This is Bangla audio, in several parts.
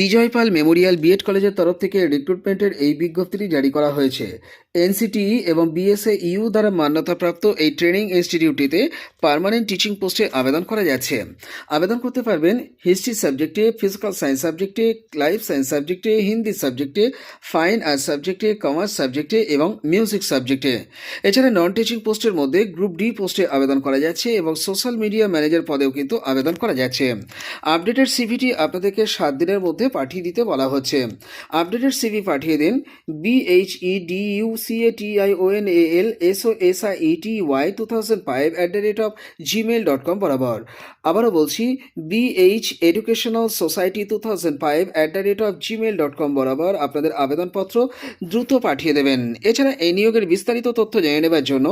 বিজয়পাল মেমোরিয়াল বিএড কলেজের তরফ থেকে রিক্রুটমেন্টের এই বিজ্ঞপ্তিটি জারি করা হয়েছে। এনসিটিই এবং বিএসএ ইউ দ্বারা মান্যতাপ্রাপ্ত এই ট্রেনিং ইনস্টিটিউটটিতে পার্মানেন্ট টিচিং পোস্টে আবেদন করা যাচ্ছে। আবেদন করতে পারবেন হিস্ট্রি সাবজেক্টে ফিজিক্যাল সায়েন্স সাবজেক্টে লাইফ সায়েন্স সাবজেক্টে হিন্দি সাবজেক্টে ফাইন আর্টস সাবজেক্টে কমার্স সাবজেক্টে এবং মিউজিক সাবজেক্টে এছাড়া নন টিচিং পোস্টের মধ্যে গ্রুপ ডি পোস্টে আবেদন করা যাচ্ছে এবং সোশ্যাল মিডিয়া ম্যানেজার পদেও কিন্তু আবেদন করা যাচ্ছে। আপডেটেড সিভিটি আপনাদেরকে সাত দিনের মধ্যে পাঠিয়ে দিতে বলা হচ্ছে। আপডেটেড সিভি পাঠিয়ে দিন। BHE D U C A T I O N A L S O S I E T Y two thousand five at the rate of Gmail dot com বরাবর। আবারও বলছি BH educational society two thousand five at the rate of Gmail dot com বরাবর আপনাদের আবেদনপত্র দ্রুত পাঠিয়ে দেবেন। এছাড়া এই নিয়োগের বিস্তারিত তথ্য জেনে নেবার জন্য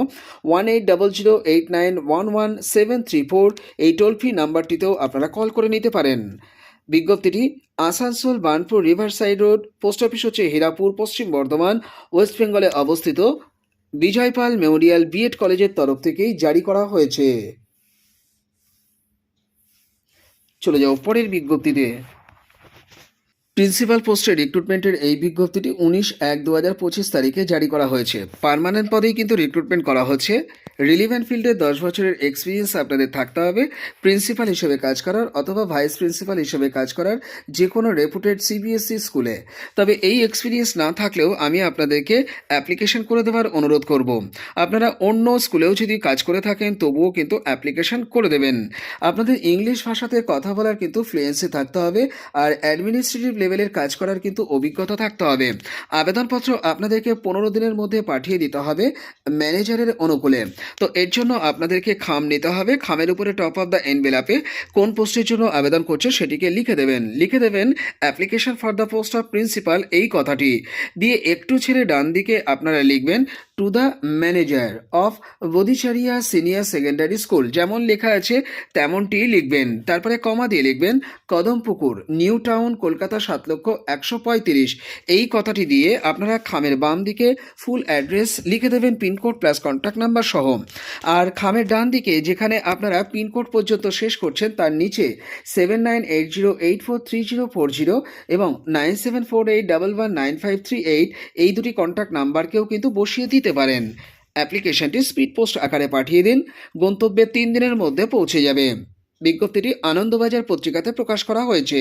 one eight double zero eight nine one one seven three four এই টোল ফ্রি নাম্বারটিতেও আপনারা কল করে নিতে পারেন। বিজ্ঞপ্তিটি Asansol Burnpur riverside road, post office হচ্ছে হীরাপুর, পশ্চিম বর্ধমান, ওয়েস্ট বেঙ্গলে অবস্থিত। বিজয়পাল মেমোরিয়াল বিএড কলেজের তরফ থেকেই জারি করা হয়েছে। চলে যাও পরের বিজ্ঞপ্তিতে। প্রিন্সিপাল পোস্টে রিক্রুটমেন্টের এই বিজ্ঞপ্তিটি উনিশ এক দু হাজার পঁচিশ তারিখে জারি করা হয়েছে। পার্মানেন্ট পদেই কিন্তু রিক্রুটমেন্ট করা হচ্ছে। রিলিভেন্ট ফিল্ডে দশ বছরের এক্সপিরিয়েন্স আপনাদের থাকতে হবে। প্রিন্সিপাল হিসেবে কাজ করার অথবা ভাইস প্রিন্সিপাল হিসেবে কাজ করার যে কোনো রেপুটেড সিবিএসই স্কুলে। তবে এই এক্সপিরিয়েন্স না থাকলেও আমি আপনাদেরকে অ্যাপ্লিকেশন করে দেওয়ার অনুরোধ করব। আপনারা অন্য স্কুলেও যদি কাজ করে থাকেন, তবুও কিন্তু অ্যাপ্লিকেশন করে দেবেন। আপনাদের ইংলিশ ভাষাতে কথা বলার কিন্তু ফ্লুয়েন্সি থাকতে হবে। আর অ্যাডমিনিস্ট্রেটিভ লেভেলের কাজ করার কিন্তু অভিজ্ঞতা থাকতে হবে। আবেদনপত্র আপনাদেরকে পনেরো দিনের মধ্যে পাঠিয়ে দিতে হবে ম্যানেজারের অনুকূলে। তো এর জন্য আপনাদেরকে খাম নিতে হবে। খামের উপরে টপ অফ দ্য এনভেলাপে কোন পোস্টের জন্য আবেদন করছে সেটিকে লিখে দেবেন। লিখে দেবেন application for the post of principal এই কথাটি। দিয়ে একটু ছেড়ে ডান দিকে আপনারা লিখবেন to the manager of Badichariya senior secondary school যেমন লেখা আছে তেমনটি লিখবেন। তারপরে কমা দিয়ে লিখবেন, কদমপুকুর, নিউ টাউন, কলকাতা লক্ষ একশো পঁয়ত্রিশ। এই কথাটি দিয়ে আপনারা খামের বাম দিকে ফুল অ্যাড্রেস লিখে দেবেন পিনকোড প্লাস কন্ট্যাক্ট নাম্বার সহ। আর খামের ডান দিকে যেখানে আপনারা পিনকোড পর্যন্ত শেষ করছেন তার নিচে seven nine eight zero eight four three zero four zero এবং nine seven four eight double one nine five three eight এই দুটি কন্ট্যাক্ট নাম্বারকেও কিন্তু বসিয়ে দিতে পারেন। অ্যাপ্লিকেশনটি স্পিড পোস্ট আকারে পাঠিয়ে দিন, গন্তব্যে তিন দিনের মধ্যে পৌঁছে যাবে। বিজ্ঞপ্তিটি আনন্দবাজার পত্রিকাতে প্রকাশ করা হয়েছে।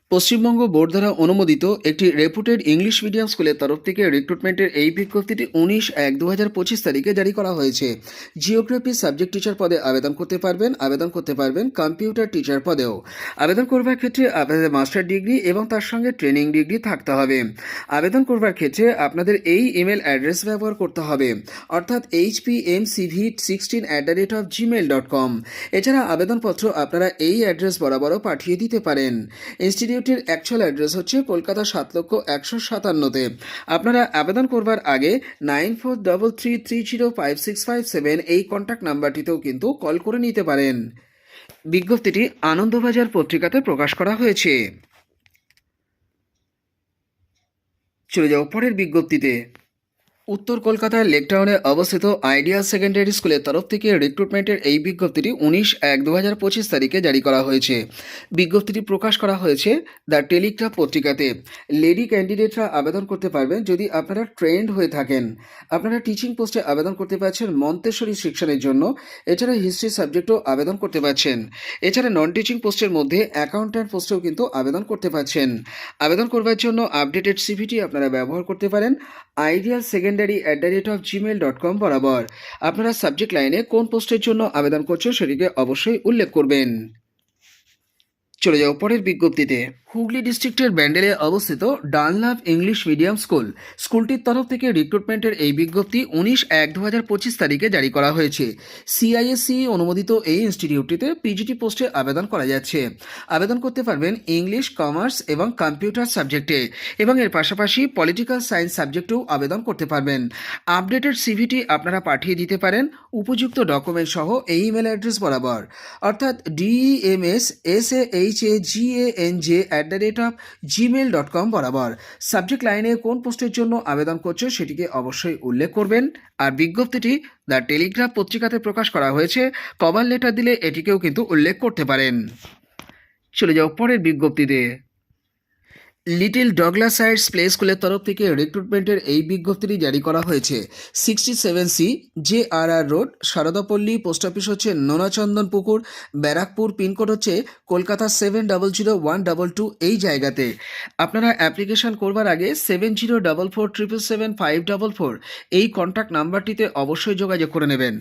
পশ্চিমবঙ্গ বোর্ড দ্বারা অনুমোদিত একটি রেপুটেড ইংলিশ মিডিয়াম স্কুলের তরফ থেকে রিক্রুটমেন্টের এই বিজ্ঞপ্তিটি উনিশ এক দু হাজার পঁচিশ তারিখে জারি করা হয়েছে। জিওগ্রাফি সাবজেক্ট টিচার পদে আবেদন করতে পারবেন, আবেদন করতে পারবেন কম্পিউটার টিচার পদেও। আবেদন করবার ক্ষেত্রে আপনাদের মাস্টার ডিগ্রি এবং তার সঙ্গে ট্রেনিং ডিগ্রি থাকতে হবে। আবেদন করবার ক্ষেত্রে আপনাদের এই ইমেল অ্যাড্রেস ব্যবহার করতে হবে, অর্থাৎ H P M CV sixteen at the rate of Gmail dot com এছাড়া আবেদনপত্র আপনারা এই অ্যাড্রেস বরাবরও পাঠিয়ে দিতে পারেন। ইনস্টিটিউটের অ্যাকচুয়াল অ্যাড্রেস হচ্ছে কলকাতা সাত লক্ষ একশো সাতান্নতে। আপনারা আবেদন করবার আগে nine four double three three zero five six five seven এই কন্ট্যাক্ট নাম্বারটিতেও কিন্তু কল করে নিতে পারেন। বিজ্ঞপ্তিটি আনন্দবাজার পত্রিকাতে প্রকাশ করা হয়েছে। চলে যাও পরের বিজ্ঞপ্তিতে। উত্তর কলকাতার লেকটাউনে অবস্থিত আইডিয়াল সেকেন্ডারি স্কুলের তরফ থেকে রিক্রুটমেন্টের এই বিজ্ঞপ্তিটি উনিশ এক দু হাজার পঁচিশ তারিখে জারি করা হয়েছে। বিজ্ঞপ্তিটি প্রকাশ করা হয়েছে দ্য টেলিগ্রাফ পত্রিকাতে। লেডি ক্যান্ডিডেটরা আবেদন করতে পারবেন যদি আপনারা ট্রেন্ড হয়ে থাকেন। আপনারা টিচিং পোস্টে আবেদন করতে পারছেন মন্তেশ্বরী সেকশনের জন্য। এছাড়া হিস্ট্রি সাবজেক্টও আবেদন করতে পারছেন। এছাড়া নন টিচিং পোস্টের মধ্যে অ্যাকাউন্ট্যান্ট পোস্টেও কিন্তু আবেদন করতে পারছেন। আবেদন করবার জন্য আপডেটেড সিভিটি আপনারা ব্যবহার করতে পারেন। Ideal secondary at the rate of Gmail dot com বরাবর। আপনারা সাবজেক্ট লাইনে কোন পোস্টের জন্য আবেদন করছেন সেটিকে অবশ্যই উল্লেখ করবেন। চলে যাও পরের বিজ্ঞপ্তিতে। হুগলি ডিস্ট্রিক্টের ব্যান্ডেলে অবস্থিত ডানলাভ ইংলিশ মিডিয়াম স্কুল, স্কুলটির তরফ থেকে রিক্রুটমেন্টের এই বিজ্ঞপ্তি উনিশ এক দু হাজার পঁচিশ তারিখে জারি করা হয়েছে। সিআইএসসি অনুমোদিত এই ইনস্টিটিউটটিতে পিজিটি পোস্টে আবেদন করা যাচ্ছে। আবেদন করতে পারবেন ইংলিশ কমার্স এবং কম্পিউটার সাবজেক্টে এবং এর পাশাপাশি পলিটিক্যাল সায়েন্স সাবজেক্টেও আবেদন করতে পারবেন। আপডেটেড সিভিটি আপনারা পাঠিয়ে দিতে পারেন, উপযুক্ত ডকুমেন্ট সহ এই ইমেল অ্যাড্রেস বরাবর। অর্থাৎ DEMS S A H A G A N J at the rate of Gmail dot com বরাবর। সাবজেক্ট লাইনে কোন পোস্টের জন্য আবেদন করছে সেটিকে অবশ্যই উল্লেখ করবেন। আর বিজ্ঞপ্তিটি দ্য টেলিগ্রাফ পত্রিকাতে প্রকাশ করা হয়েছে। কভার লেটার দিলে এটিকেও কিন্তু উল্লেখ করতে পারেন। চলে যাও পরের বিজ্ঞপ্তিতে। লিটল ডগলা সাইডস প্লে স্কুলের তরফ থেকে রিক্রুটমেন্টের এই বিজ্ঞপ্তিটি জারি করা হয়েছে। Sixty seven C J R R road Saradapally post office হচ্ছে নোনাচন্দন পুকুর ব্যারাকপুর, পিনকোড হচ্ছে Kolkata seven double zero one double two এই জায়গাতে। আপনারা অ্যাপ্লিকেশন করবার আগে seven zero double four triple seven five double four এই কন্ট্যাক্ট নাম্বারটিতে অবশ্যই যোগাযোগ করে নেবেন।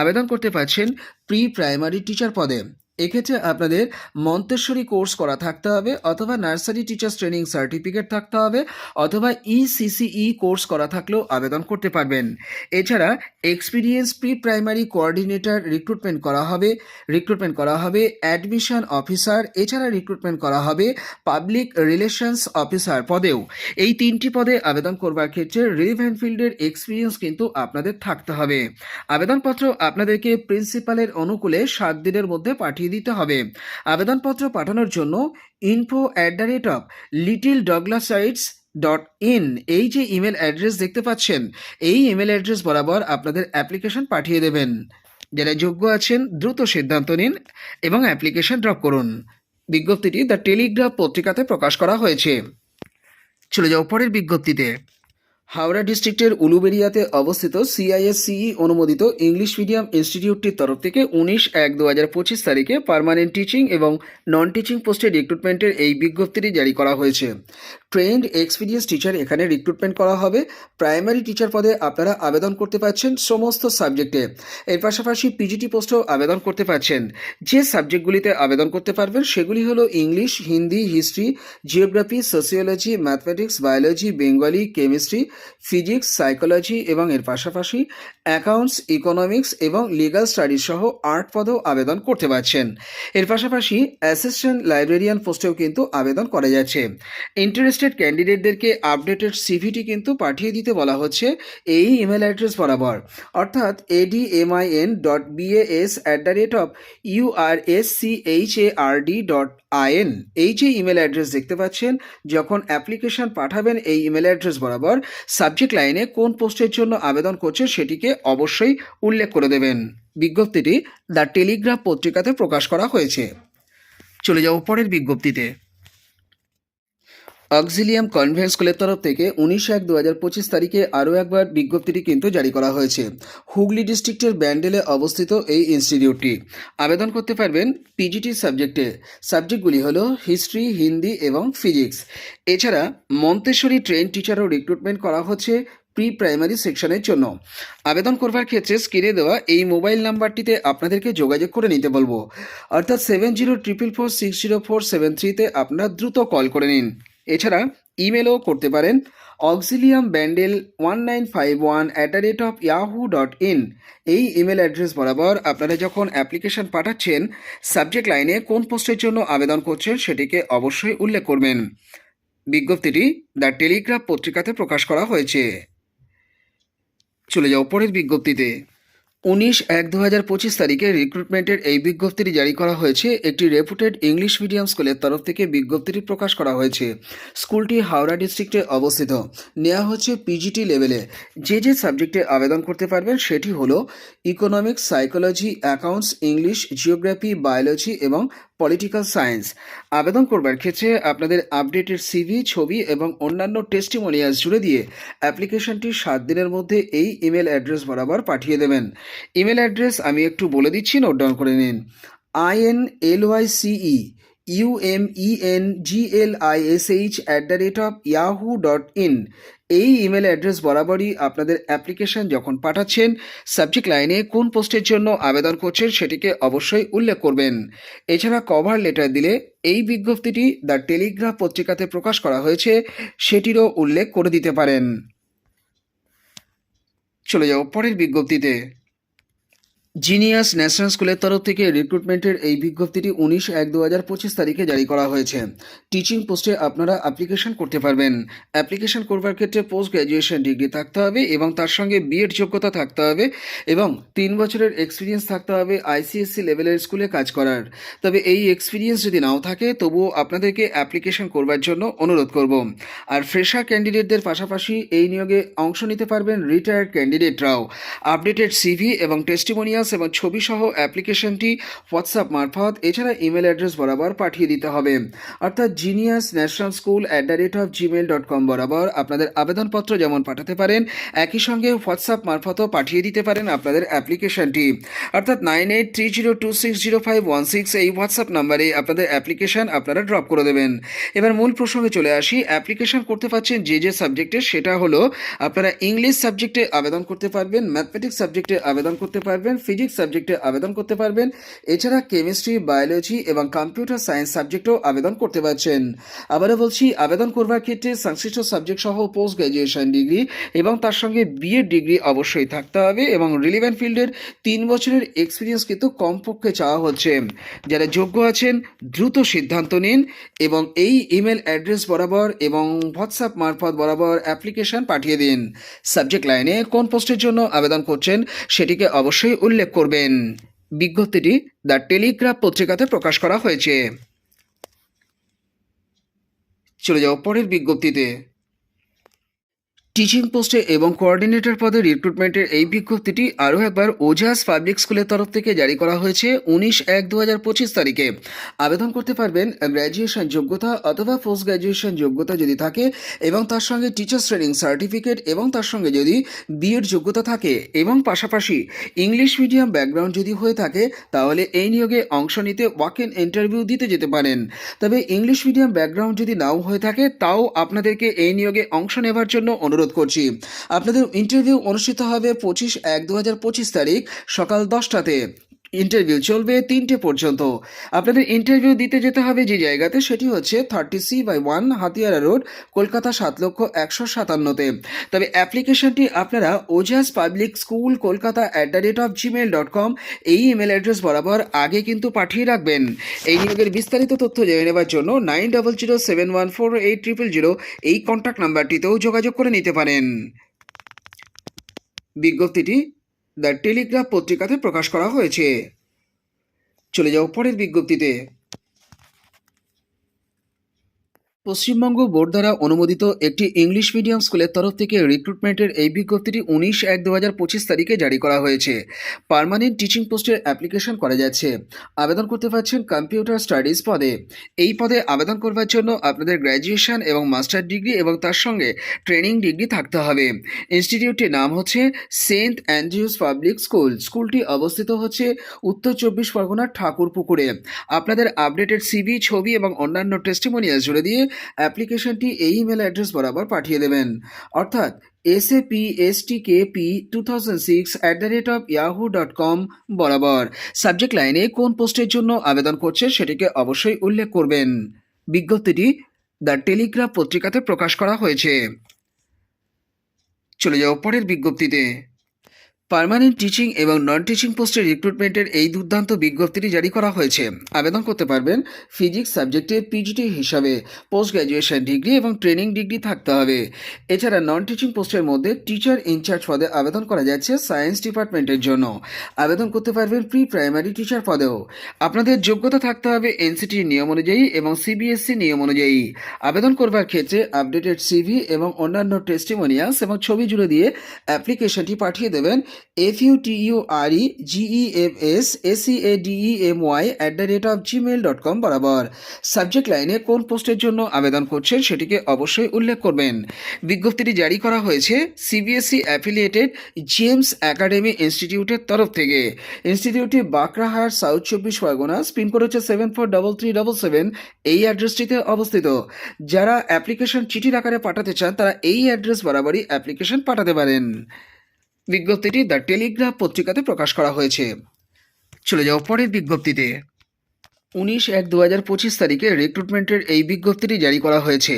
আবেদন করতে পারছেন প্রি প্রাইমারি টিচার পদে। এক্ষেত্রে আপনাদের মন্তেশ্বরী কোর্স করা থাকতে হবে, অথবা নার্সারি টিচার্স ট্রেনিং সার্টিফিকেট থাকতে হবে, অথবা E ইসিসিই কোর্স করা থাকলেও আবেদন করতে পারবেন। এছাড়া experience pre primary coordinator recruitment করা হবে রিক্রুটমেন্ট করা হবে অ্যাডমিশন অফিসার এছাড়া রিক্রুটমেন্ট করা হবে পাবলিক রিলেশনস অফিসার পদেও। এই তিনটি পদে আবেদন করবার ক্ষেত্রে রিলিভেন্ট ফিল্ডের এক্সপিরিয়েন্স কিন্তু আপনাদের থাকতে হবে। আবেদনপত্র আপনাদেরকে প্রিন্সিপালের অনুকূলে সাত দিনের মধ্যে পাঠিয়ে দিতে হবে। আবেদনপত্র পাঠানোর জন্য info at the rate of little dogla sites dot in এই যে ইমেল অ্যাড্রেস দেখতে পাচ্ছেন, এই ইমেল অ্যাড্রেস বরাবর আপনাদের অ্যাপ্লিকেশন পাঠিয়ে দেবেন। যারা যোগ্য আছেন, দ্রুত সিদ্ধান্ত নিন এবং অ্যাপ্লিকেশন ড্রপ করুন। বিজ্ঞপ্তিটি দ্য টেলিগ্রাফ পত্রিকাতে প্রকাশ করা হয়েছে। চলে যাও পরের বিজ্ঞপ্তিতে। হাওড়া ডিস্ট্রিক্টের উলুবেরিয়াতে অবস্থিত সিআইএসসিই অনুমোদিত ইংলিশ মিডিয়াম ইনস্টিটিউটটির তরফ থেকে উনিশ এক দু হাজার পঁচিশ তারিখে পার্মানেন্ট টিচিং এবং নন টিচিং পোস্টে রিক্রুটমেন্টের এই বিজ্ঞপ্তিটি জারি করা হয়েছে। ট্রেন্ড এক্সপিরিয়েন্স টিচার এখানে রিক্রুটমেন্ট করা হবে। প্রাইমারি টিচার পদে আপনারা আবেদন করতে পারছেন সমস্ত সাবজেক্টে এর পাশাপাশি পিজিটি পোস্টেও আবেদন করতে পারছেন। যে সাবজেক্টগুলিতে আবেদন করতে পারবেন সেগুলি হলো English, Hindi history geography sociology mathematics biology Bengali chemistry physics, psychology এবং এর পাশাপাশি অ্যাকাউন্টস, ইকোনমিক্স এবং লিগাল স্টাডিজ সহ আর্ট পদেও আবেদন করতে পারছেন। এর পাশাপাশি অ্যাসিস্ট্যান্ট লাইব্রেরিয়ান পোস্টেও কিন্তু আবেদন করা যাচ্ছে। ইন্টারেস্টেড ক্যান্ডিডেটদেরকে আপডেটেড সিভিটি কিন্তু পাঠিয়ে দিতে বলা হচ্ছে এই ইমেল অ্যাড্রেস বরাবর। অর্থাৎ ADMIN dot BAS at the rate of URS C H A R D dot IN এই যে ইমেল অ্যাড্রেস দেখতে পাচ্ছেন, যখন অ্যাপ্লিকেশন পাঠাবেন এই ইমেল অ্যাড্রেস বরাবর সাবজেক্ট লাইনে কোন পোস্টের জন্য আবেদন করছে সেটিকে অবশ্যই উল্লেখ করে দেবেন। বিজ্ঞপ্তিটি দ্য টেলিগ্রাফ পত্রিকাতে প্রকাশ করা হয়েছে। চলে যাব পরের বিজ্ঞপ্তিতে। অক্সিলিয়াম কনভেন্ট স্কুলের তরফ থেকে উনিশ এক দু হাজার পঁচিশ তারিখে আরও একবার বিজ্ঞপ্তিটি কিন্তু জারি করা হয়েছে। হুগলি ডিস্ট্রিক্টের ব্যান্ডেলে অবস্থিত এই ইনস্টিটিউটটি। আবেদন করতে পারবেন পিজিটি সাবজেক্টে। সাবজেক্টগুলি হলো হিস্ট্রি, হিন্দি এবং ফিজিক্স। এছাড়া মন্তেশ্বরী ট্রেন টিচারও রিক্রুটমেন্ট করা হচ্ছে প্রি প্রাইমারি সেকশনের জন্য। আবেদন করবার ক্ষেত্রে স্ক্রিনে দেওয়া এই মোবাইল নাম্বারটিতে আপনাদেরকে যোগাযোগ করে নিতে বলব। অর্থাৎ seven zero triple four six zero four seven থ্রিতে আপনারা দ্রুত কল করে নিন। এছাড়া ইমেলও করতে পারেন Auxilium Bandel one nine five one at the rate of Yahoo dot in এই ইমেল অ্যাড্রেস বরাবর আপনারা যখন অ্যাপ্লিকেশন পাঠাচ্ছেন সাবজেক্ট লাইনে কোন পোস্টের জন্য আবেদন করছেন সেটিকে অবশ্যই উল্লেখ করবেন। বিজ্ঞপ্তিটি দ্য টেলিগ্রাফ পত্রিকাতে প্রকাশ করা হয়েছে। চলে যাও পরের বিজ্ঞপ্তিতে। উনিশ এক দু হাজার পঁচিশ তারিখে রিক্রুটমেন্টের এই বিজ্ঞপ্তিটি জারি করা হয়েছে। একটি রেপুটেড ইংলিশ মিডিয়াম স্কুলের তরফ থেকে বিজ্ঞপ্তিটি প্রকাশ করা হয়েছে। স্কুলটি হাওড়া ডিস্ট্রিক্টে অবস্থিত। নেওয়া হচ্ছে পিজিটি লেভেলে যে যে সাবজেক্টে আবেদন করতে পারবেন সেটি হলো economics psychology accounts English geography biology এবং পলিটিক্যাল সায়েন্স আবেদন করবার ক্ষেত্রে আপনাদের আপডেটের সিভি ছবি এবং অন্যান্য টেস্টিমোনিয়াল জুড়ে দিয়ে অ্যাপ্লিকেশনটি সাত দিনের মধ্যে এই ইমেল অ্যাড্রেস বরাবর পাঠিয়ে দেবেন। ইমেল অ্যাড্রেস আমি একটু বলে দিচ্ছি নোট ডাউন করে নিন। I N L Y CE U M E N G L I S H at the rate of Yahoo dot in এই ইমেল অ্যাড্রেস বরাবরই আপনাদের অ্যাপ্লিকেশন যখন পাঠাচ্ছেন সাবজেক্ট লাইনে কোন পোস্টের জন্য আবেদন করছেন সেটিকে অবশ্যই উল্লেখ করবেন। এছাড়া কভার লেটার দিলে এই বিজ্ঞপ্তিটি দ্য টেলিগ্রাফ পত্রিকাতে প্রকাশ করা হয়েছে, সেটিরও উল্লেখ করে দিতে পারেন। চলে যাও পরের বিজ্ঞপ্তিতে। জিনিয়াস ন্যাশনাল স্কুলের তরফ থেকে রিক্রুটমেন্টের এই বিজ্ঞপ্তিটি উনিশ এক দু হাজার পঁচিশ তারিখে জারি করা হয়েছে। টিচিং পোস্টে আপনারা অ্যাপ্লিকেশন করতে পারবেন। অ্যাপ্লিকেশন করবার ক্ষেত্রে পোস্ট গ্র্যাজুয়েশন ডিগ্রি থাকতে হবে এবং তার সঙ্গে বিএড যোগ্যতা থাকতে হবে এবং তিন বছরের এক্সপিরিয়েন্স থাকতে হবে আইসিএসসি লেভেলের স্কুলে কাজ করার। তবে এই এক্সপিরিয়েন্স যদি নাও থাকে, তবুও আপনাদেরকে অ্যাপ্লিকেশন করবার জন্য অনুরোধ করব। আর ফ্রেশার ক্যান্ডিডেটদের পাশাপাশি এই নিয়োগে অংশ নিতে পারবেন রিটায়ার্ড ক্যান্ডিডেটরাও আপডেটেড সিভি এবং টেস্টিমোনিয়ালস টেস্টিমোনিয়ালস এবং ছবি সহ অ্যাপ্লিকেশনটি হোয়াটসঅ্যাপ মারফত, এছাড়া ইমেল অ্যাড্রেস বরাবর পাঠিয়ে দিতে হবে। অর্থাৎ genius national school at the rate of Gmail dot com বরাবর আপনাদের আবেদনপত্র যেমন পাঠাতে পারেন, একই সঙ্গে হোয়াটসঅ্যাপ মারফতও পাঠিয়ে দিতে পারেন আপনাদের অ্যাপ্লিকেশনটি অর্থাৎ nine eight three zero two six zero five one six এই হোয়াটসঅ্যাপ নাম্বারে আপনাদের অ্যাপ্লিকেশন আপনারা ড্রপ করে দেবেন। এবার মূল প্রসঙ্গে চলে আসি। অ্যাপ্লিকেশন করতে পারছেন যে যে সাবজেক্টে সেটা হলো আপনারা ইংলিশ সাবজেক্টে আবেদন করতে পারবেন ম্যাথমেটিক্স সাবজেক্টে আবেদন করতে পারবেন ফিজিক্স সাবজেক্টে আবেদন করতে পারবেন। এছাড়া কেমিস্ট্রি বায়োলজি এবং কম্পিউটার সায়েন্স সাবজেক্টেও আবেদন করতে পারছেন। আবারও বলছি, আবেদন করবার ক্ষেত্রে সংশ্লিষ্ট সাবজেক্ট সহ পোস্ট গ্র্যাজুয়েশন ডিগ্রি এবং তার সঙ্গে বিএড ডিগ্রি অবশ্যই থাকতে হবে এবং রিলিভেন্ট ফিল্ডের তিন বছরের এক্সপিরিয়েন্স কিন্তু কমপক্ষে চাওয়া হচ্ছে। যারা যোগ্য আছেন, দ্রুত সিদ্ধান্ত নিন এবং এই ইমেল অ্যাড্রেস বরাবর এবং হোয়াটসঅ্যাপ মারফত বরাবর অ্যাপ্লিকেশন পাঠিয়ে দিন। সাবজেক্ট লাইনে কোন পোস্টের জন্য আবেদন করছেন, সেটিকে অবশ্যই উল্লেখ করবেন। বিজ্ঞপ্তিটি দ্য টেলিগ্রাফ পত্রিকাতে প্রকাশ করা হয়েছে। চলে যাও পরের বিজ্ঞপ্তিতে। টিচিং পোস্টে এবং কোঅর্ডিনেটর পদে রিক্রুটমেন্টের এই বিজ্ঞপ্তিটি আরও একবার ওজাস পাবলিক স্কুলের তরফ থেকে জারি করা হয়েছে উনিশ এক দু হাজার পঁচিশ তারিখে। আবেদন করতে পারবেন গ্র্যাজুয়েশন যোগ্যতা অথবা পোস্ট গ্র্যাজুয়েশন যোগ্যতা যদি থাকে এবং তার সঙ্গে টিচার্স ট্রেনিং সার্টিফিকেট এবং তার সঙ্গে যদি বিএড যোগ্যতা থাকে এবং পাশাপাশি ইংলিশ মিডিয়াম ব্যাকগ্রাউন্ড যদি হয়ে থাকে, তাহলে এই নিয়োগে অংশ নিতে ওয়াক ইন ইন্টারভিউ দিতে যেতে পারেন। তবে ইংলিশ মিডিয়াম ব্যাকগ্রাউন্ড যদি নাও হয়ে থাকে, তাও আপনাদেরকে এই নিয়োগে অংশ নেবার জন্য অনুরোধ। করছি। আপনাদের ইন্টারভিউ অনুষ্ঠিত হবে পঁচিশ এক দু তারিখ সকাল দশটাতে। ইন্টারভিউ চলবে তিনটে পর্যন্ত। আপনাদের ইন্টারভিউ দিতে যেতে হবে যে জায়গাতে, সেটি হচ্ছে thirty C by one Hatiara road, Kolkata সাত লক্ষ একশো সাতান্নতে। তবে অ্যাপ্লিকেশনটি আপনারা Ojas public school Kolkata at the rate of Gmail dot com এই ইমেল অ্যাড্রেস বরাবর আগে কিন্তু পাঠিয়ে রাখবেন। এই নিয়োগের বিস্তারিত তথ্য জেনে নেবার জন্য nine double zero seven one four eight triple zero এই কন্ট্যাক্ট নাম্বারটিতেও যোগাযোগ করে নিতে পারেন। বিজ্ঞপ্তিটি দ্য টেলিগ্রাফ পত্রিকাতে প্রকাশ করা হয়েছে। চলে যাও পরের বিজ্ঞপ্তিতে। পশ্চিমবঙ্গ বোর্ড দ্বারা অনুমোদিত একটি ইংলিশ মিডিয়াম স্কুলের তরফ থেকে রিক্রুটমেন্টের এই বিজ্ঞপ্তিটি উনিশ এক দু হাজার পঁচিশ তারিখে জারি করা হয়েছে। পার্মানেন্ট টিচিং পোস্টের অ্যাপ্লিকেশন করা যাচ্ছে। আবেদন করতে পারছেন কম্পিউটার স্টাডিজ পদে। এই পদে আবেদন করবার জন্য আপনাদের গ্র্যাজুয়েশন এবং মাস্টার ডিগ্রি এবং তার সঙ্গে ট্রেনিং ডিগ্রি থাকতে হবে। ইনস্টিটিউটটির নাম হচ্ছে সেন্ট অ্যান্ড্রিউস পাবলিক স্কুল স্কুলটি অবস্থিত হচ্ছে উত্তর চব্বিশ পরগনার ঠাকুরপুকুরে। আপনাদের আপডেটেড সিভি ছবি এবং অন্যান্য টেস্টিমোনিয়াল জুড়ে দিয়ে অ্যাপ্লিকেশনটি এই ইমেল অ্যাড্রেস বরাবর পাঠিয়ে দেবেন। অর্থাৎ S A P S T K P two thousand six at the rate of Yahoo dot com বরাবর। সাবজেক্ট লাইনে কোন পোস্টের জন্য আবেদন করছে সেটিকে অবশ্যই উল্লেখ করবেন। বিজ্ঞপ্তিটি দ্য টেলিগ্রাফ পত্রিকাতে প্রকাশ করা হয়েছে। চলে যাও পরের বিজ্ঞপ্তিতে। পার্মানেন্ট টিচিং এবং নন টিচিং পোস্টের রিক্রুটমেন্টের এই দুর্দান্ত বিজ্ঞপ্তিটি জারি করা হয়েছে। আবেদন করতে পারবেন ফিজিক্স সাবজেক্টে পিজিটি হিসাবে। পোস্ট গ্র্যাজুয়েশন ডিগ্রি এবং ট্রেনিং ডিগ্রি থাকতে হবে। এছাড়া নন টিচিং পোস্টের মধ্যে টিচার ইনচার্জ পদে আবেদন করা যাচ্ছে সায়েন্স ডিপার্টমেন্টের জন্য। আবেদন করতে পারবেন প্রি প্রাইমারি টিচার পদেও। আপনাদের যোগ্যতা থাকতে হবে এনসিটির নিয়ম অনুযায়ী এবং সিবিএসসি নিয়ম অনুযায়ী। আবেদন করবার ক্ষেত্রে আপডেটেড সিভি এবং অন্যান্য টেস্টিমোনিয়ালস এবং ছবি জুড়ে দিয়ে অ্যাপ্লিকেশনটি পাঠিয়ে দেবেন। F U T U R E GE M S AC A DE M Y at the rate of Gmail dot com বরাবর। সাবজেক্ট লাইনে কোন পোস্টের জন্য আবেদন করছেন সেটিকে অবশ্যই উল্লেখ করবেন। বিজ্ঞপ্তিটি জারি করা হয়েছে সিবিএসই অ্যাফিলিয়েটেড জেমস একাডেমি ইনস্টিটিউটের তরফ থেকে। ইনস্টিটিউটটি বাঁকড়াহাট সাউথ চব্বিশ পরগনা পিনকোড হচ্ছে seven four double three double seven এই অ্যাড্রেসটিতে অবস্থিত। যারা অ্যাপ্লিকেশন চিঠির আকারে পাঠাতে চান, তারা এই অ্যাড্রেস বরাবরই অ্যাপ্লিকেশন পাঠাতে পারেন। বিজ্ঞপ্তিটি দ্য টেলিগ্রাফ পত্রিকাতে প্রকাশ করা হয়েছে। চলে যাও পরের বিজ্ঞপ্তিতে। উনিশ এক দু হাজার পঁচিশ তারিখে রিক্রুটমেন্টের এই বিজ্ঞপ্তিটি জারি করা হয়েছে।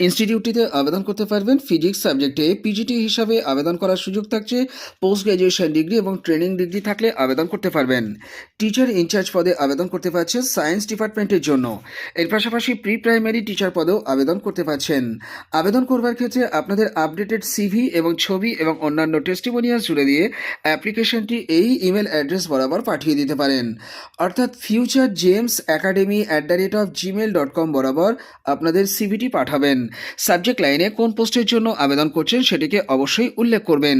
ইনস্টিটিউটটিতে আবেদন করতে পারবেন। ফিজিক্স সাবজেক্টে পিজিটি হিসাবে আবেদন করার সুযোগ থাকছে। পোস্ট গ্র্যাজুয়েশন ডিগ্রি এবং ট্রেনিং ডিগ্রি থাকলে আবেদন করতে পারবেন। টিচার ইনচার্জ পদে আবেদন করতে পারছেন সায়েন্স ডিপার্টমেন্টের জন্য। এর পাশাপাশি প্রি প্রাইমারি টিচার পদেও আবেদন করতে পারছেন। আবেদন করবার ক্ষেত্রে আপনাদের আপডেটেড সিভি এবং ছবি এবং অন্যান্য টেস্টিমোনিয়াল জুড়ে দিয়ে অ্যাপ্লিকেশনটি এই ইমেল অ্যাড্রেস বরাবর পাঠিয়ে দিতে পারেন। অর্থাৎ future gems academy at the rate of Gmail dot com বরাবর আপনাদের সিভিটি পাঠাবেন। সাবজেক্ট লাইনে কোন পোস্টের জন্য আবেদন করছেন সেটিকে অবশ্যই উল্লেখ করবেন।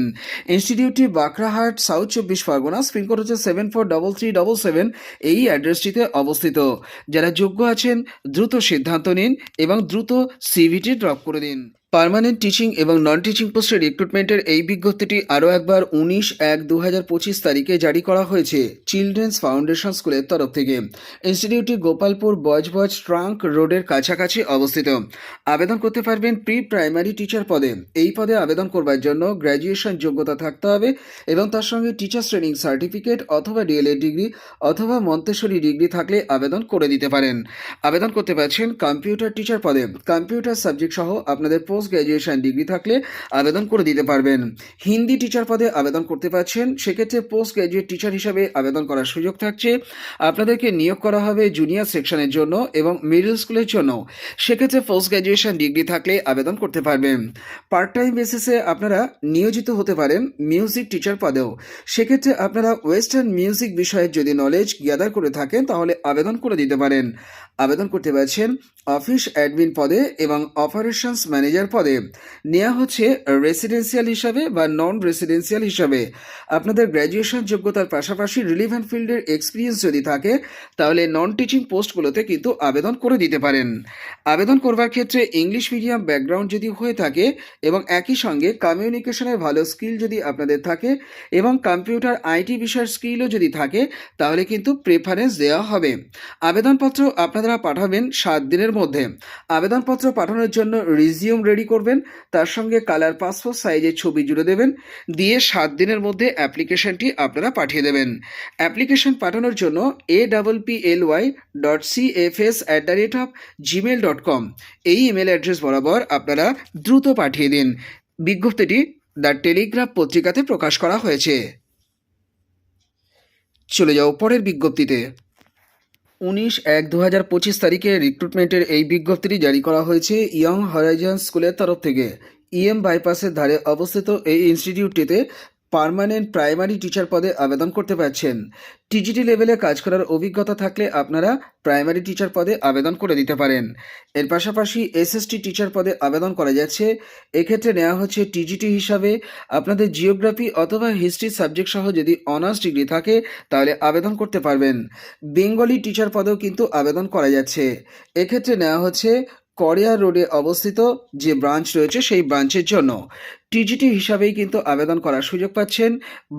ইনস্টিটিউটটি বাঁকড়াহাট, সাউথ চব্বিশ পরগনা পিনকোড হচ্ছে seven four double three double seven এই অ্যাড্রেসটিতে অবস্থিত। যারা যোগ্য আছেন, দ্রুত সিদ্ধান্ত নিন এবং দ্রুত সিভিটি ড্রপ করে দিন। পার্মানেন্ট টিচিং এবং নন টিচিং পোস্টের রিক্রুটমেন্টের এই বিজ্ঞপ্তিটি আরও একবার উনিশ এক দু তারিখে জারি করা হয়েছে চিলড্রেন্স ফাউন্ডেশন স্কুলের তরফ থেকে। ইনস্টিটিউটটি গোপালপুর বজবজ ট্রাঙ্ক রোডের কাছাকাছি অবস্থিত। আবেদন করতে পারবেন প্রি প্রাইমারি টিচার পদে। এই পদে আবেদন করবার জন্য গ্র্যাজুয়েশন যোগ্যতা থাকতে হবে এবং তার সঙ্গে টিচার্স ট্রেনিং সার্টিফিকেট অথবা ডিএলএড ডিগ্রি অথবা মন্তেশ্বরী ডিগ্রি থাকলে আবেদন করে দিতে পারেন। আবেদন করতে পারছেন কম্পিউটার টিচার পদে। কম্পিউটার সাবজেক্ট সহ আপনাদের পোস্ট গ্র্যাজুয়েশন ডিগ্রি থাকলে আবেদন করে দিতে পারবেন। হিন্দি টিচার পদে আবেদন করতে পারছেন, সেক্ষেত্রে পোস্ট গ্র্যাজুয়েট টিচার হিসাবে আবেদন করার সুযোগ থাকছে। আপনাদেরকে নিয়োগ করা হবে জুনিয়র সেকশনের জন্য এবং মিডল স্কুলের জন্য। সেক্ষেত্রে পোস্ট গ্র্যাজুয়েশন ডিগ্রি থাকলে আবেদন করতে পারবেন। পার্ট টাইম বেসিসে আপনারা নিয়োজিত হতে পারেন মিউজিক টিচার পদেও। সেক্ষেত্রে আপনারা ওয়েস্টার্ন মিউজিক বিষয়ে যদি নলেজ গ্যাদার করে থাকেন, তাহলে আবেদন করে দিতে পারেন। আবেদন করতে পারছেন অফিস অ্যাডমিন পদে এবং অপারেশনস ম্যানেজার পদে। নেওয়া হচ্ছে রেসিডেন্সিয়াল হিসাবে বা নন রেসিডেন্সিয়াল হিসাবে। আপনাদের গ্র্যাজুয়েশন যোগ্যতার পাশাপাশি রিলিভেন্ট ফিল্ডের এক্সপিরিয়েন্স যদি থাকে, তাহলে নন টিচিং পোস্টগুলোতে কিন্তু আবেদন করে দিতে পারেন। আবেদন করবার ক্ষেত্রে ইংলিশ মিডিয়াম ব্যাকগ্রাউন্ড যদি হয়ে থাকে এবং একই সঙ্গে কমিউনিকেশনের ভালো স্কিল যদি আপনাদের থাকে এবং কম্পিউটার আইটি বিষয়ের স্কিলও যদি থাকে, তাহলে কিন্তু প্রেফারেন্স দেওয়া হবে। আবেদনপত্র আপনারা পাঠাবেন সাত দিনের মধ্যে। আবেদনপত্র পাঠানোর জন্য রিজিউম রেডি করবেন, তার সঙ্গে কালার পাসপোর্ট, সাইজের ছবি জুড়ে দেবেন, দিয়ে সাত দিনের মধ্যে অ্যাপ্লিকেশনটি আপনারা পাঠিয়ে দেবেন। অ্যাপ্লিকেশন পাঠানোর জন্য A double P L Y dot C F S at the rate of Gmail dot com এই ইমেল অ্যাড্রেস বরাবর আপনারা দ্রুত পাঠিয়ে দিন। বিজ্ঞপ্তিটি দ্য টেলিগ্রাফ পত্রিকাতে প্রকাশ করা হয়েছে। চলে যাও পরের বিজ্ঞপ্তিতে। উনিশ এক দু হাজার পঁচিশ তারিখে রিক্রুটমেন্টের এই বিজ্ঞপ্তিটি জারি করা হয়েছে ইয়ং হরাইজন স্কুলের তরফ থেকে। ইএম বাইপাসের ধারে অবস্থিত এই ইনস্টিটিউটটিতে পার্মানেন্ট প্রাইমারি টিচার পদে আবেদন করতে পারছেন। টিজিটি লেভেলে কাজ করার অভিজ্ঞতা থাকলে আপনারা প্রাইমারি টিচার পদে আবেদন করে দিতে পারেন। এর পাশাপাশি এসএসটি টিচার পদে আবেদন করা যাচ্ছে। এক্ষেত্রে নেওয়া হচ্ছে টিজিটি হিসাবে। আপনাদের জিওগ্রাফি অথবা হিস্ট্রি সাবজেক্ট সহ যদি অনার্স ডিগ্রি থাকে, তাহলে আবেদন করতে পারবেন। বেঙ্গলি টিচার পদেও কিন্তু আবেদন করা যাচ্ছে। এক্ষেত্রে নেওয়া হচ্ছে করিয়া রোডে অবস্থিত যে ব্রাঞ্চ রয়েছে, সেই ব্রাঞ্চের জন্য। টিজিটি হিসাবেই কিন্তু আবেদন করার সুযোগ পাচ্ছেন।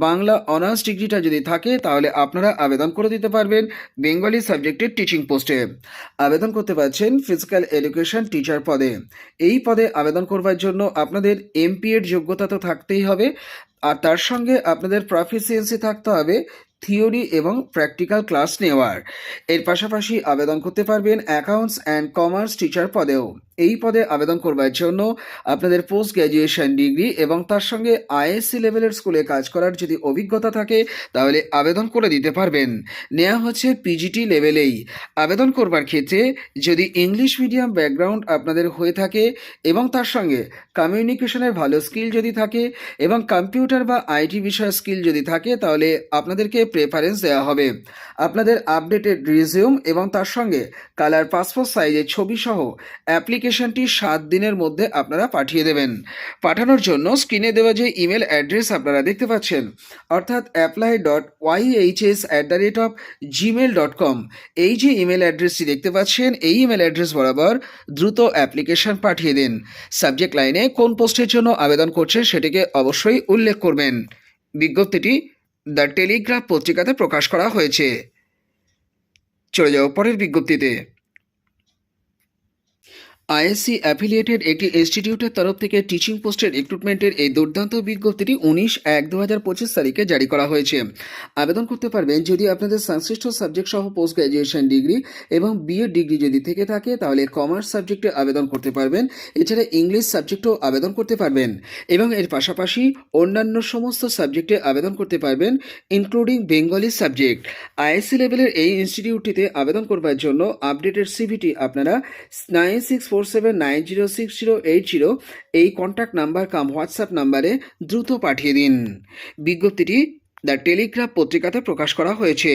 বাংলা অনার্স ডিগ্রিটা যদি থাকে, তাহলে আপনারা আবেদন করে দিতে পারবেন বেঙ্গলি সাবজেক্টের টিচিং পোস্টে আবেদন করতে পারছেন ফিজিক্যাল এডুকেশন টিচার পদে। এই পদে আবেদন করবার জন্য আপনাদের এমপি এর যোগ্যতা তো থাকতেই হবে, আর তার সঙ্গে আপনাদের প্রফিসিয়েন্সি থাকতে হবে থিওরি এবং প্র্যাকটিক্যাল ক্লাস নেওয়ার। এর পাশাপাশি আবেদন করতে পারবেন অ্যাকাউন্টস অ্যান্ড কমার্স টিচার পদেও। এই পদে আবেদন করবার জন্য আপনাদের পোস্ট গ্র্যাজুয়েশন ডিগ্রি এবং তার সঙ্গে আইএসসি লেভেলের স্কুলে কাজ করার যদি অভিজ্ঞতা থাকে, তাহলে আবেদন করে দিতে পারবেন। নেওয়া হচ্ছে পিজিটি লেভেলেই। আবেদন করবার ক্ষেত্রে যদি ইংলিশ মিডিয়াম ব্যাকগ্রাউন্ড আপনাদের হয়ে থাকে এবং তার সঙ্গে কমিউনিকেশনের ভালো স্কিল যদি থাকে এবং কম্পিউটার বা আইটি বিষয়ের স্কিল যদি থাকে, তাহলে আপনাদেরকে প্রেফারেন্স দেওয়া হবে। আপনাদের আপডেটেড রিজিউম এবং তার সঙ্গে কালার পাসপোর্ট সাইজের ছবি সহ অ্যাপ্লিকেশনটি সাত দিনের মধ্যে আপনারা পাঠিয়ে দেবেন। পাঠানোর জন্য স্ক্রিনে দেওয়া যে ইমেল অ্যাড্রেস আপনারা দেখতে পাচ্ছেন, অর্থাৎ apply dot YHS at the rate of Gmail dot com এই যে ইমেল অ্যাড্রেসটি দেখতে পাচ্ছেন, এই ইমেল অ্যাড্রেস বরাবর দ্রুত অ্যাপ্লিকেশন পাঠিয়ে দিন। সাবজেক্ট লাইনে কোন পোস্টের জন্য আবেদন করছেন সেটিকে অবশ্যই উল্লেখ করবেন। বিজ্ঞপ্তিটি দ্য টেলিগ্রাফ পত্রিকাতে প্রকাশ করা হয়েছে। চলে যাও পরের বিজ্ঞপ্তিতে। আইএসসি অ্যাফিলিয়েটেড একটি ইনস্টিটিউটের তরফ থেকে টিচিং পোস্টের রিক্রুটমেন্টের এই দুর্দান্ত বিজ্ঞপ্তিটি উনিশ এক দু হাজার পঁচিশ তারিখে জারি করা হয়েছে। আবেদন করতে পারবেন যদি আপনাদের সংশ্লিষ্ট সাবজেক্ট সহ পোস্ট গ্র্যাজুয়েশন ডিগ্রি এবং বিএড ডিগ্রি যদি থেকে থাকে, তাহলে কমার্স সাবজেক্টে আবেদন করতে পারবেন। এছাড়া ইংলিশ সাবজেক্টেও আবেদন করতে পারবেন এবং এর পাশাপাশি অন্যান্য সমস্ত সাবজেক্টে আবেদন করতে পারবেন ইনক্লুডিং বেঙ্গলি সাবজেক্ট আইএসসি লেভেলের এই ইনস্টিটিউটটিতে আবেদন করবার জন্য আপডেটেড সিভিটি আপনারা nine six four seven nine zero six zero eight zero এই কন্ট্যাক্ট নাম্বার কাম হোয়াটসঅ্যাপ নাম্বারে দ্রুত পাঠিয়ে দিন। বিজ্ঞপ্তিটি দ্য টেলিগ্রাফ পত্রিকাতে প্রকাশ করা হয়েছে।